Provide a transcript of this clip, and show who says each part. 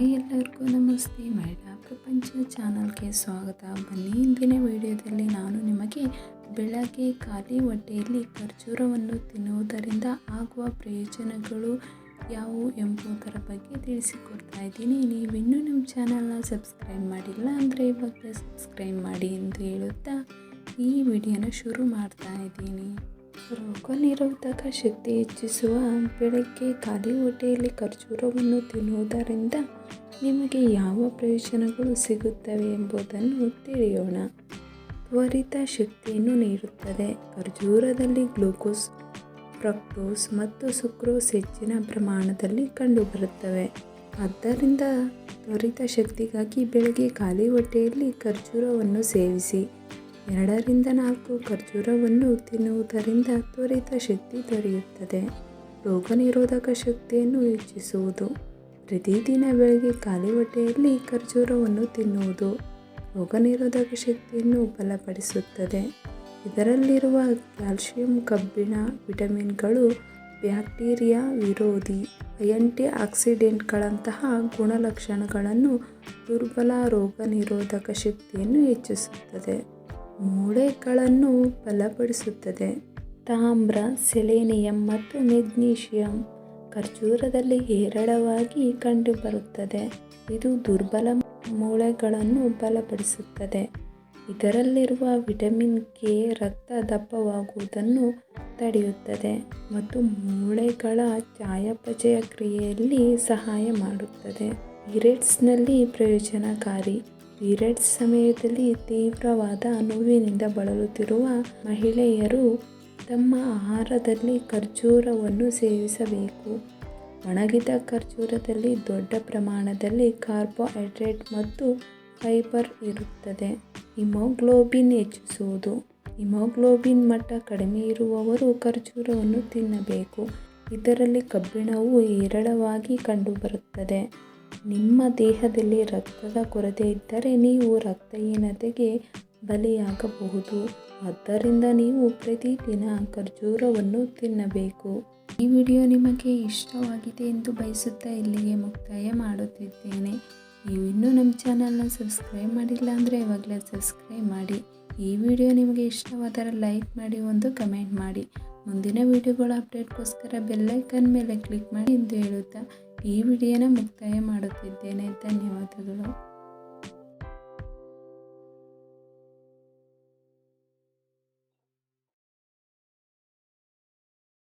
Speaker 1: Hi ಎಲ್ಲರಿಗೂ ನಮಸ್ತೆ. ಮಹಿಳಾ ಪ್ರಪಂಚ ಚಾನಲ್ಗೆ ಸ್ವಾಗತ. ಬನ್ನಿ, ಇಂದಿನ ವಿಡಿಯೋದಲ್ಲಿ ನಾನು ನಿಮಗೆ ಬೆಳಗ್ಗೆ ಖಾಲಿ ಹೊಟ್ಟೆಯಲ್ಲಿ ಖರ್ಜೂರವನ್ನು ತಿನ್ನುವುದರಿಂದ ಆಗುವ ಪ್ರಯೋಜನಗಳು ಯಾವುವು ಎಂಬುದರ ಬಗ್ಗೆ ತಿಳಿಸಿಕೊಡ್ತಾ ಇದ್ದೀನಿ. ನೀವಿನ್ನೂ ನಮ್ಮ ಚಾನಲ್ನ ಸಬ್ಸ್ಕ್ರೈಬ್ ಮಾಡಿಲ್ಲ ಅಂದರೆ ಇವಾಗ ಸಬ್ಸ್ಕ್ರೈಬ್ ಮಾಡಿ ಎಂದು ಹೇಳುತ್ತಾ ಈ ವಿಡಿಯೋನ ಶುರು ಮಾಡ್ತಾ ಇದ್ದೀನಿ. ರೋಗ ನಿರೋಧಕ ಶಕ್ತಿ ಹೆಚ್ಚಿಸುವ ಬೆಳಗ್ಗೆ ಖಾಲಿ ಹೊಟ್ಟೆಯಲ್ಲಿ ಖರ್ಜೂರವನ್ನು ತಿನ್ನುವುದರಿಂದ ನಿಮಗೆ ಯಾವ ಪ್ರಯೋಜನಗಳು ಸಿಗುತ್ತವೆ ಎಂಬುದನ್ನು ತಿಳಿಯೋಣ. ತ್ವರಿತ ಶಕ್ತಿಯನ್ನು ನೀಡುತ್ತದೆ. ಖರ್ಜೂರದಲ್ಲಿ ಗ್ಲೂಕೋಸ್, ಫ್ರಕ್ಟೋಸ್ ಮತ್ತು ಸುಕ್ರೋಸ್ ಹೆಚ್ಚಿನ ಪ್ರಮಾಣದಲ್ಲಿ ಕಂಡುಬರುತ್ತವೆ. ಆದ್ದರಿಂದ ತ್ವರಿತ ಶಕ್ತಿಗಾಗಿ ಬೆಳಗ್ಗೆ ಖಾಲಿ ಹೊಟ್ಟೆಯಲ್ಲಿ ಖರ್ಜೂರವನ್ನು ಸೇವಿಸಿ. ಎರಡರಿಂದ ನಾಲ್ಕು ಖರ್ಜೂರವನ್ನು ತಿನ್ನುವುದರಿಂದ ತ್ವರಿತ ಶಕ್ತಿ ದೊರೆಯುತ್ತದೆ. ರೋಗ ನಿರೋಧಕ ಶಕ್ತಿಯನ್ನು ಹೆಚ್ಚಿಸುವುದು. ಪ್ರತಿದಿನ ಬೆಳಗ್ಗೆ ಖಾಲಿ ಹೊಟ್ಟೆಯಲ್ಲಿ ಖರ್ಜೂರವನ್ನು ತಿನ್ನುವುದು ರೋಗ ನಿರೋಧಕ ಶಕ್ತಿಯನ್ನು ಬಲಪಡಿಸುತ್ತದೆ. ಇದರಲ್ಲಿರುವ ಕ್ಯಾಲ್ಶಿಯಂ ಕಬ್ಬಿಣ, ವಿಟಮಿನ್ಗಳು, ಬ್ಯಾಕ್ಟೀರಿಯಾ ವಿರೋಧಿ ಆ್ಯಂಟಿ ಆಕ್ಸಿಡೆಂಟ್ಗಳಂತಹ ಗುಣಲಕ್ಷಣಗಳನ್ನು ದುರ್ಬಲ ರೋಗ ನಿರೋಧಕ ಶಕ್ತಿಯನ್ನು ಹೆಚ್ಚಿಸುತ್ತದೆ. ಮೂಳೆಗಳನ್ನು ಬಲಪಡಿಸುತ್ತದೆ. ತಾಮ್ರ, ಸೆಲೆನಿಯಂ ಮತ್ತು ಮೆಗ್ನೀಷಿಯಂ ಖರ್ಜೂರದಲ್ಲಿ ಹೇರಳವಾಗಿ ಕಂಡುಬರುತ್ತದೆ. ಇದು ದುರ್ಬಲ ಮೂಳೆಗಳನ್ನು ಬಲಪಡಿಸುತ್ತದೆ. ಇದರಲ್ಲಿರುವ ವಿಟಮಿನ್ ಕೆ ರಕ್ತ ದಪ್ಪವಾಗುವುದನ್ನು ತಡೆಯುತ್ತದೆ ಮತ್ತು ಮೂಳೆಗಳ ಚಯಾಪಚಯ ಕ್ರಿಯೆಯಲ್ಲಿ ಸಹಾಯ ಮಾಡುತ್ತದೆ. ಪೀರಿಯಡ್ಸ್ನಲ್ಲಿ ಪ್ರಯೋಜನಕಾರಿ ಪೀರಿಯಡ್ಸ್ ಸಮಯದಲ್ಲಿ ತೀವ್ರವಾದ ನೋವಿನಿಂದ ಬಳಲುತ್ತಿರುವ ಮಹಿಳೆಯರು ತಮ್ಮ ಆಹಾರದಲ್ಲಿ ಖರ್ಜೂರವನ್ನು ಸೇವಿಸಬೇಕು. ಒಣಗಿದ ಖರ್ಜೂರದಲ್ಲಿ ದೊಡ್ಡ ಪ್ರಮಾಣದಲ್ಲಿ ಕಾರ್ಬೋಹೈಡ್ರೇಟ್ ಮತ್ತು ಫೈಬರ್ ಇರುತ್ತದೆ. ಹಿಮೋಗ್ಲೋಬಿನ್ ಹೆಚ್ಚಿಸುವುದು. ಹಿಮೋಗ್ಲೋಬಿನ್ ಮಟ್ಟ ಕಡಿಮೆ ಇರುವವರು ಖರ್ಜೂರವನ್ನು ತಿನ್ನಬೇಕು. ಇದರಲ್ಲಿ ಕಬ್ಬಿಣವು ಹೇರಳವಾಗಿ ಕಂಡುಬರುತ್ತದೆ. ನಿಮ್ಮ ದೇಹದಲ್ಲಿ ರಕ್ತದ ಕೊರತೆ ಇದ್ದರೆ ನೀವು ರಕ್ತಹೀನತೆಗೆ ಬಲಿಯಾಗಬಹುದು. ಆದ್ದರಿಂದ ನೀವು ಪ್ರತಿದಿನ ಖರ್ಜೂರವನ್ನು ತಿನ್ನಬೇಕು. ಈ ವಿಡಿಯೋ ನಿಮಗೆ ಇಷ್ಟವಾಗಿದೆ ಎಂದು ಬಯಸುತ್ತಾ ಇಲ್ಲಿಗೆ ಮುಕ್ತಾಯ ಮಾಡುತ್ತಿದ್ದೇನೆ. ನೀವು ಇನ್ನೂ ನಮ್ಮ ಚಾನಲ್ನ ಸಬ್ಸ್ಕ್ರೈಬ್ ಮಾಡಿಲ್ಲ ಅಂದರೆ ಇವಾಗಲೇ ಸಬ್ಸ್ಕ್ರೈಬ್ ಮಾಡಿ. ಈ ವಿಡಿಯೋ ನಿಮಗೆ ಇಷ್ಟವಾದರೆ ಲೈಕ್ ಮಾಡಿ, ಒಂದು ಕಮೆಂಟ್ ಮಾಡಿ. ಮುಂದಿನ ವಿಡಿಯೋಗಳ ಅಪ್ಡೇಟ್ಗೋಸ್ಕರ ಬೆಲ್ಲೈಕನ್ ಮೇಲೆ ಕ್ಲಿಕ್ ಮಾಡಿ ಎಂದು ಹೇಳುತ್ತಾ ಈ ವಿಡಿಯೋನ ಮುಕ್ತಾಯ ಮಾಡುತ್ತಿದ್ದೇನೆ. ಧನ್ಯವಾದಗಳು.